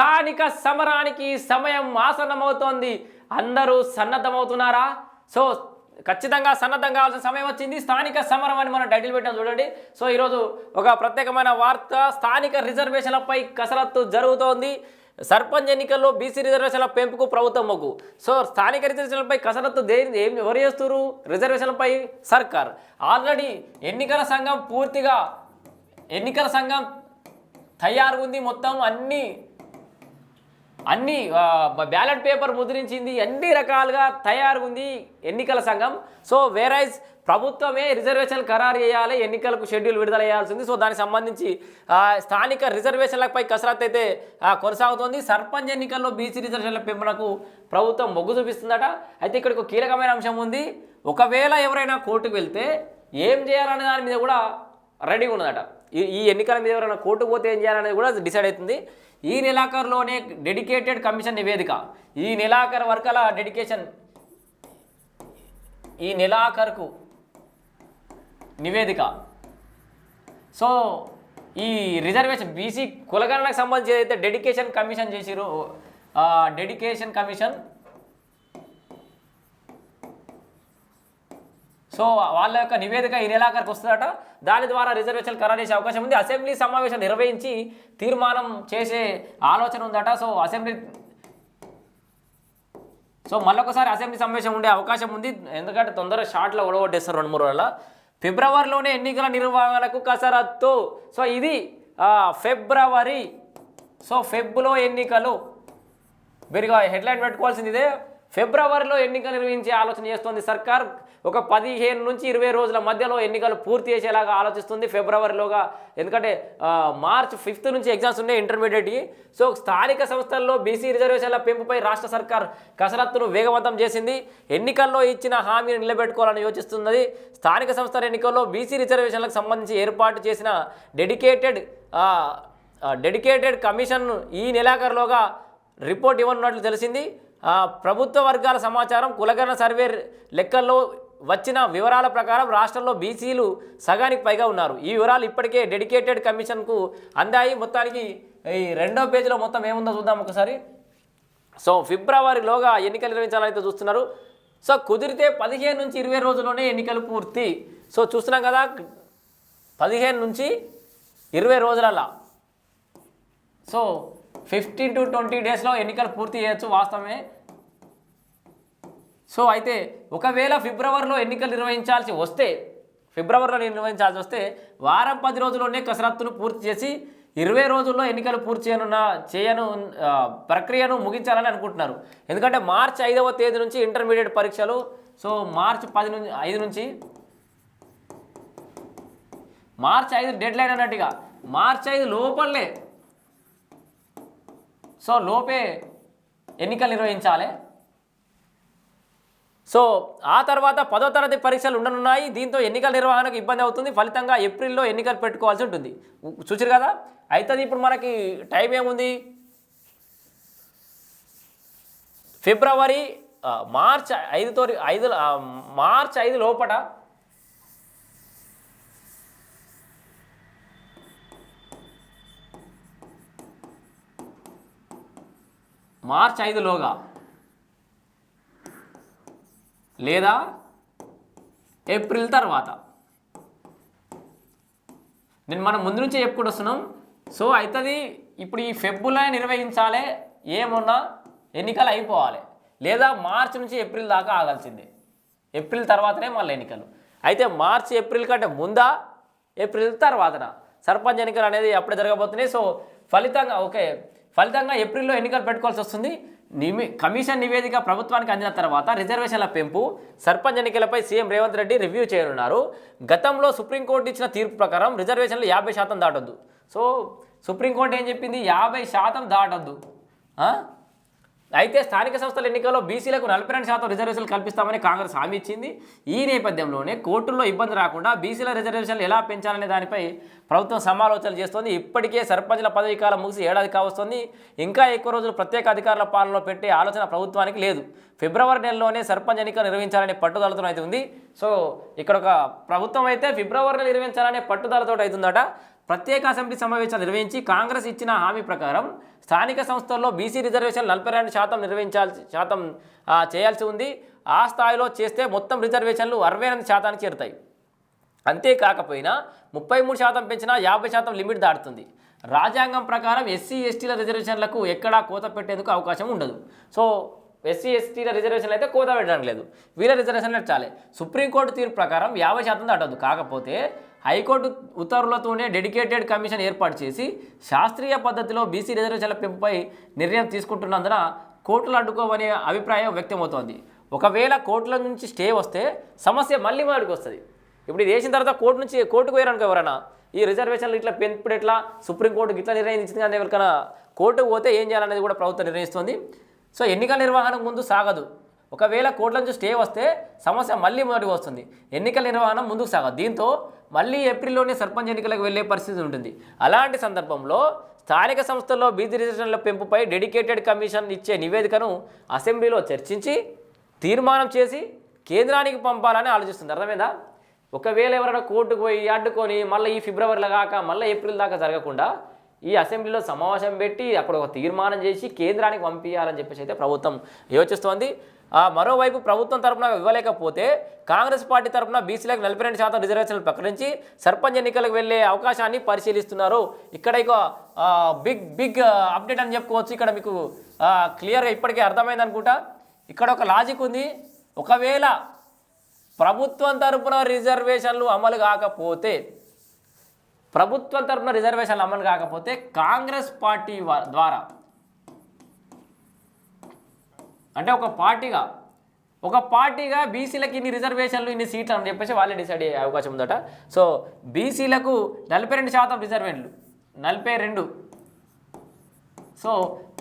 స్థానిక సమరానికి సమయం ఆసన్నమవుతోంది. అందరూ సన్నద్ధమవుతున్నారా? సో ఖచ్చితంగా సన్నద్ధం కావాల్సిన సమయం వచ్చింది. స్థానిక సమరం అని మనం టైటిల్ పెట్టాం చూడండి. సో ఈరోజు ఒక ప్రత్యేకమైన వార్త స్థానిక రిజర్వేషన్లపై కసరత్తు జరుగుతోంది. సర్పంచ్ ఎన్నికల్లో బీసీ రిజర్వేషన్ల పెంపుకు ప్రభుత్వం మొగ్గు. సో స్థానిక రిజర్వేషన్లపై కసరత్తు దేని ఏం ఎవరు చేస్తున్నారు రిజర్వేషన్లపై సర్కార్. ఆల్రెడీ ఎన్నికల సంఘం పూర్తిగా ఎన్నికల సంఘం తయారు ఉంది మొత్తం అన్నీ అన్ని బ్యాలెట్ పేపర్ ముద్రించింది అన్ని రకాలుగా తయారు ఉంది ఎన్నికల సంఘం. సో వేరైజ్ ప్రభుత్వమే రిజర్వేషన్లు ఖరారు చేయాలి ఎన్నికలకు షెడ్యూల్ విడుదల చేయాల్సి ఉంది సో దానికి సంబంధించి స్థానిక రిజర్వేషన్లపై కసరత్తు అయితే కొనసాగుతోంది. సర్పంచ్ ఎన్నికల్లో బీసీ రిజర్వేషన్ల పెంపునకు ప్రభుత్వం మొగ్గు చూపిస్తుందట. అయితే ఇక్కడికి ఒక కీలకమైన అంశం ఉంది. ఒకవేళ ఎవరైనా కోర్టుకు వెళ్తే ఏం చేయాలనే దాని మీద కూడా రెడీగా ఉన్నదట. ఈ ఈ ఎన్నికల మీద ఎవరైనా కోర్టుకు పోతే ఏం చేయాలనేది కూడా డిసైడ్ అవుతుంది. ఈ నెలాఖరులోనే డెడికేటెడ్ కమిషన్ నివేదిక. ఈ నెలాఖరు వరకల డెడికేషన్ ఈ నెలాఖరుకు నివేదిక. సో ఈ రిజర్వేషన్ బీసీ కులగణనకు సంబంధించి ఏదైతే డెడికేషన్ కమిషన్ చేసిరో డెడికేషన్ కమిషన్ సో వాళ్ళ యొక్క నివేదిక ఈ నెలాఖరికి వస్తుందట. దాని ద్వారా రిజర్వేషన్ ఖరారు చేసే అవకాశం ఉంది. అసెంబ్లీ సమావేశం నిర్వహించి తీర్మానం చేసే ఆలోచన ఉందట. సో అసెంబ్లీ సో మళ్ళొకసారి అసెంబ్లీ సమావేశం ఉండే అవకాశం ఉంది. ఎందుకంటే తొందరగా షార్ట్లో ఒడగొట్టేస్తారు రెండు మూడు రోజుల. ఫిబ్రవరిలోనే ఎన్నికల నిర్వహణకు కసరత్తు. సో ఇది ఫిబ్రవరి. సో ఫెబ్లో ఎన్నికలు. మీరు హెడ్లైన్ పెట్టుకోవాల్సింది ఇదే. ఫిబ్రవరిలో ఎన్నికలు నిర్వహించే ఆలోచన చేస్తోంది సర్కార్. ఒక పదిహేను నుంచి ఇరవై రోజుల మధ్యలో ఎన్నికలు పూర్తి చేసేలాగా ఆలోచిస్తుంది ఫిబ్రవరిలోగా. ఎందుకంటే మార్చ్ ఫిఫ్త్ నుంచి ఎగ్జామ్స్ ఉన్నాయి ఇంటర్మీడియట్ సో స్థానిక సంస్థల్లో బీసీ రిజర్వేషన్ల పెంపుపై రాష్ట్ర సర్కార్ కసరత్తును వేగవంతం చేసింది. ఎన్నికల్లో ఇచ్చిన హామీని నిలబెట్టుకోవాలని యోచిస్తున్నది. స్థానిక సంస్థల ఎన్నికల్లో బీసీ రిజర్వేషన్లకు సంబంధించి ఏర్పాటు చేసిన డెడికేటెడ్ డెడికేటెడ్ కమిషన్ ఈ నెలాఖరులోగా రిపోర్ట్ ఇవ్వనున్నట్లు తెలిసింది. ప్రభుత్వ వర్గాల సమాచారం కులగరణ సర్వే లెక్కల్లో వచ్చిన వివరాల ప్రకారం రాష్ట్రంలో బీసీలు సగానికి పైగా ఉన్నారు. ఈ వివరాలు ఇప్పటికే డెడికేటెడ్ కమిషన్కు అందాయి. మొత్తానికి ఈ రెండో పేజీలో మొత్తం ఏముందో చూద్దాం ఒకసారి. సో ఫిబ్రవరిలోగా ఎన్నికలు నిర్వహించాలని చూస్తున్నారు. సో కుదిరితే పదిహేను నుంచి ఇరవై రోజుల్లోనే ఎన్నికలు పూర్తి. సో చూస్తున్నాం కదా పదిహేను నుంచి ఇరవై రోజులలా సో ఫిఫ్టీన్ టు ట్వంటీ డేస్లో ఎన్నికలు పూర్తి చేయొచ్చు వాస్తవమే. సో అయితే ఒకవేళ ఫిబ్రవరిలో ఎన్నికలు నిర్వహించాల్సి వస్తే ఫిబ్రవరిలో నిర్వహించాల్సి వస్తే వారం పది రోజుల్లోనే కసరత్తును పూర్తి చేసి ఇరవై రోజుల్లో ఎన్నికలు పూర్తి చేయనున్న చేయను ప్రక్రియను ముగించాలని అనుకుంటున్నారు. ఎందుకంటే మార్చి ఐదవ తేదీ నుంచి ఇంటర్మీడియట్ పరీక్షలు. సో మార్చి పది నుంచి ఐదు నుంచి మార్చి ఐదు డెడ్ లైన్ అన్నట్టుగా. మార్చి ఐదు లోపలే సో లోపే ఎన్నికలు నిర్వహించాలి. సో ఆ తర్వాత పదో తరగతి పరీక్షలు ఉండనున్నాయి. దీంతో ఎన్నికల నిర్వహణకు ఇబ్బంది అవుతుంది. ఫలితంగా ఏప్రిల్లో ఎన్నికలు పెట్టుకోవాల్సి ఉంటుంది. చూసారు కదా? అవుతుంది ఇప్పుడు మనకి టైం ఏముంది? ఫిబ్రవరి మార్చ్ ఐదుతో ఐదు మార్చ్ ఐదు లోపట మార్చ్ ఐదులోగా. లేదా ఏప్రిల్ తర్వాత. నేను మనం ముందు నుంచే చెప్పుకుంటూ వస్తున్నాం. సో అవుతుంది ఇప్పుడు ఈ ఫెబ్రులో నిర్వహించాలి ఏమున్నా ఎన్నికలు అయిపోవాలి. లేదా మార్చి నుంచి ఏప్రిల్ దాకా ఆగాల్సిందే. ఏప్రిల్ తర్వాతనే మళ్ళీ ఎన్నికలు. అయితే మార్చి ఏప్రిల్ కంటే ముందా? ఏప్రిల్ తర్వాతన? సర్పంచ్ ఎన్నికలు అనేది అప్పుడే జరగబోతున్నాయి. సో ఫలితంగా ఓకే ఫలితంగా ఏప్రిల్లో ఎన్నికలు పెట్టుకోవాల్సి వస్తుంది. నిమి కమిషన్ నివేదిక ప్రభుత్వానికి అందిన తర్వాత రిజర్వేషన్ల పెంపు సర్పంచ్ ఎన్నికలపై సీఎం రేవంత్ రెడ్డి రివ్యూ చేయనున్నారు. గతంలో సుప్రీంకోర్టు ఇచ్చిన తీర్పు ప్రకారం రిజర్వేషన్లు యాభై శాతం దాటొద్దు. సో సుప్రీంకోర్టు ఏం చెప్పింది? యాభై శాతం దాటొద్దు. అయితే స్థానిక సంస్థల ఎన్నికల్లో బీసీలకు నలభై రెండు శాతం రిజర్వేషన్లు కల్పిస్తామని కాంగ్రెస్ హామీ ఇచ్చింది. ఈ నేపథ్యంలోనే కోర్టుల్లో ఇబ్బంది రాకుండా బీసీల రిజర్వేషన్లు ఎలా పెంచాలనే దానిపై ప్రభుత్వం సమాలోచనలు చేస్తోంది. ఇప్పటికే సర్పంచ్ల పదవీ కాలం ముగిసి ఏడాది కావస్తోంది. ఇంకా ఎక్కువ రోజులు ప్రత్యేక అధికారుల పాలనలో పెట్టే ఆలోచన ప్రభుత్వానికి లేదు. ఫిబ్రవరి నెలలోనే సర్పంచ్ ఎన్నికలు నిర్వహించాలనే పట్టుదలతో అయితే ఉంది. సో ఇక్కడ ఒక ప్రభుత్వం అయితే ఫిబ్రవరిలో నిర్వహించాలనే పట్టుదలతో అవుతుందట ప్రత్యేక అసెంబ్లీ సమావేశాలు నిర్వహించి కాంగ్రెస్ ఇచ్చిన హామీ ప్రకారం స్థానిక సంస్థల్లో బీసీ రిజర్వేషన్ నలభై రెండు శాతం నిర్వహించాల్సి శాతం చేయాల్సి ఉంది. ఆ స్థాయిలో చేస్తే మొత్తం రిజర్వేషన్లు అరవై ఎనిమిది శాతానికి చేరుతాయి. అంతేకాకపోయినా ముప్పై మూడు శాతం పెంచినా యాభై శాతం లిమిట్ దాటుతుంది. రాజ్యాంగం ప్రకారం ఎస్సీ ఎస్టీల రిజర్వేషన్లకు ఎక్కడా కోత పెట్టేందుకు అవకాశం ఉండదు. సో ఎస్సీ ఎస్టీల రిజర్వేషన్లు అయితే కోత పెట్టడం లేదు. వీళ్ళ రిజర్వేషన్లు చాలే. సుప్రీంకోర్టు తీర్పు ప్రకారం యాభై శాతం దాటదు కాకపోతే హైకోర్టు ఉత్తర్వులతోనే డెడికేటెడ్ కమిషన్ ఏర్పాటు చేసి శాస్త్రీయ పద్ధతిలో బీసీ రిజర్వేషన్ల పెంపుపై నిర్ణయం తీసుకుంటున్నందున కోర్టులు అడ్డుకోవనే అభిప్రాయం వ్యక్తమవుతోంది. ఒకవేళ కోర్టుల నుంచి స్టే వస్తే సమస్య మళ్ళీ వాడికి వస్తుంది. ఇప్పుడు ఇది వేసిన తర్వాత కోర్టు నుంచి కోర్టుకు పోయారనుకో ఎవరైనా. ఈ రిజర్వేషన్లు ఇట్లా పెంపుడు ఎట్లా? సుప్రీంకోర్టు ఇట్లా నిర్ణయించింది కానీ ఎవరికైనా కోర్టుకు పోతే ఏం చేయాలనేది కూడా ప్రభుత్వం నిర్ణయిస్తుంది. సో ఎన్నికల నిర్వహణకు ముందు సాగదు. ఒకవేళ కోర్టుల నుంచి స్టే వస్తే సమస్య మళ్ళీ మొదటికి వస్తుంది. ఎన్నికల నిర్వహణ ముందుకు సాగదు. దీంతో మళ్ళీ ఏప్రిల్లోనే సర్పంచ్ ఎన్నికలకు వెళ్ళే పరిస్థితి ఉంటుంది. అలాంటి సందర్భంలో స్థానిక సంస్థల్లో బీసీ రిజర్వేషన్ల పెంపుపై డెడికేటెడ్ కమిషన్ ఇచ్చే నివేదికను అసెంబ్లీలో చర్చించి తీర్మానం చేసి కేంద్రానికి పంపాలని ఆలోచిస్తుంది అర్థమైందా? ఒకవేళ ఎవరైనా కోర్టుకు పోయి అడ్డుకొని మళ్ళీ ఈ ఫిబ్రవరిలో కాక మళ్ళీ ఏప్రిల్ దాకా జరగకుండా ఈ అసెంబ్లీలో సమావేశం పెట్టి అక్కడ ఒక తీర్మానం చేసి కేంద్రానికి పంపించాలని చెప్పేసి అయితే ప్రభుత్వం యోచిస్తోంది. మరోవైపు ప్రభుత్వం తరపున ఇవ్వలేకపోతే కాంగ్రెస్ పార్టీ తరపున బీసీలకు నలభై రెండు శాతం రిజర్వేషన్లు ప్రకటించి సర్పంచ్ ఎన్నికలకు వెళ్ళే అవకాశాన్ని పరిశీలిస్తున్నారు. ఇక్కడ ఇక బిగ్ బిగ్ అప్డేట్ అని చెప్పుకోవచ్చు. ఇక్కడ మీకు క్లియర్గా ఇప్పటికే అర్థమైంది అనుకుంటా. ఇక్కడ ఒక లాజిక్ ఉంది. ఒకవేళ ప్రభుత్వం తరపున రిజర్వేషన్లు అమలు కాకపోతే ప్రభుత్వం తరపున రిజర్వేషన్లు అమలు కాకపోతే కాంగ్రెస్ పార్టీ ద్వారా అంటే ఒక పార్టీగా ఒక పార్టీగా బీసీలకు ఇన్ని రిజర్వేషన్లు ఇన్ని సీట్లు అని చెప్పేసి వాళ్ళే డిసైడ్ అయ్యే అవకాశం ఉందట. సో బీసీలకు నలభై రెండు శాతం రిజర్వేషన్లు నలభై రెండు సో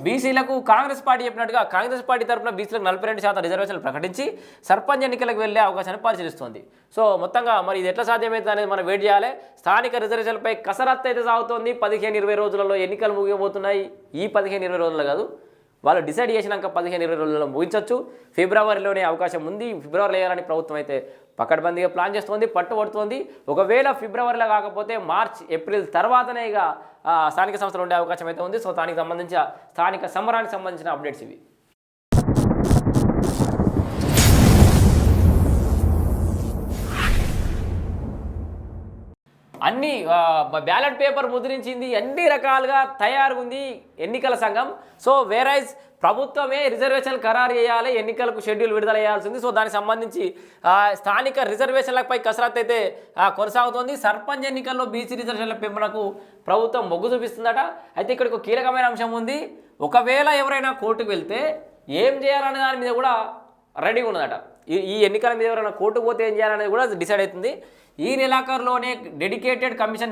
బీసీలకు కాంగ్రెస్ పార్టీ చెప్పినట్టుగా కాంగ్రెస్ పార్టీ తరఫున బీసీలకు నలభై రెండు శాతం రిజర్వేషన్లు ప్రకటించి సర్పంచ్ ఎన్నికలకు వెళ్ళే అవకాశాన్ని పరిశీలిస్తోంది. సో మొత్తంగా మరి ఇది ఎట్లా సాధ్యమవుతుంది అనేది మనం వెయిట్ చేయాలి. స్థానిక రిజర్వేషన్లపై కసరత్తు అయితే సాగుతోంది. పదిహేను ఇరవై రోజులలో ఎన్నికలు ముగియబోతున్నాయి. ఈ పదిహేను ఇరవై రోజులు కాదు వాళ్ళు డిసైడ్ చేసినాక పదిహేను ఇరవై రోజుల్లో ముగించవచ్చు ఫిబ్రవరిలోనే అవకాశం ఉంది. ఫిబ్రవరిలో వేయాలని ప్రభుత్వం అయితే పకడ్బందీగా ప్లాన్ చేస్తోంది పట్టుబడుతోంది. ఒకవేళ ఫిబ్రవరిలో కాకపోతే మార్చ్ ఏప్రిల్ తర్వాతనే ఇక స్థానిక సంస్థలు ఉండే అవకాశం అయితే ఉంది. సో దానికి సంబంధించిన స్థానిక సమరానికి సంబంధించిన అప్డేట్స్ ఇవి. అన్ని బ్యాలెట్ పేపర్ ముద్రించింది అన్ని రకాలుగా తయారు ఉంది ఎన్నికల సంఘం. సో వేరైజ్ ప్రభుత్వమే రిజర్వేషన్ ఖరారు చేయాలి ఎన్నికలకు షెడ్యూల్ విడుదల చేయాల్సింది. సో దానికి సంబంధించి స్థానిక రిజర్వేషన్లపై కసరత్తు అయితే కొనసాగుతోంది. సర్పంచ్ ఎన్నికల్లో బీసీ రిజర్వేషన్ల పెంపునకు ప్రభుత్వం మొగ్గు చూపిస్తుందట. అయితే ఇక్కడ ఒక కీలకమైన అంశం ఉంది. ఒకవేళ ఎవరైనా కోర్టుకు వెళ్తే ఏం చేయాలనే దాని మీద కూడా రెడీగా ఉన్నదట. ఈ ఈ ఎన్నికల మీద ఎవరైనా కోర్టుకు పోతే ఏం చేయాలనేది కూడా డిసైడ్ అవుతుంది. ఈ నెలాఖరులోనే డెడికేటెడ్ కమిషన్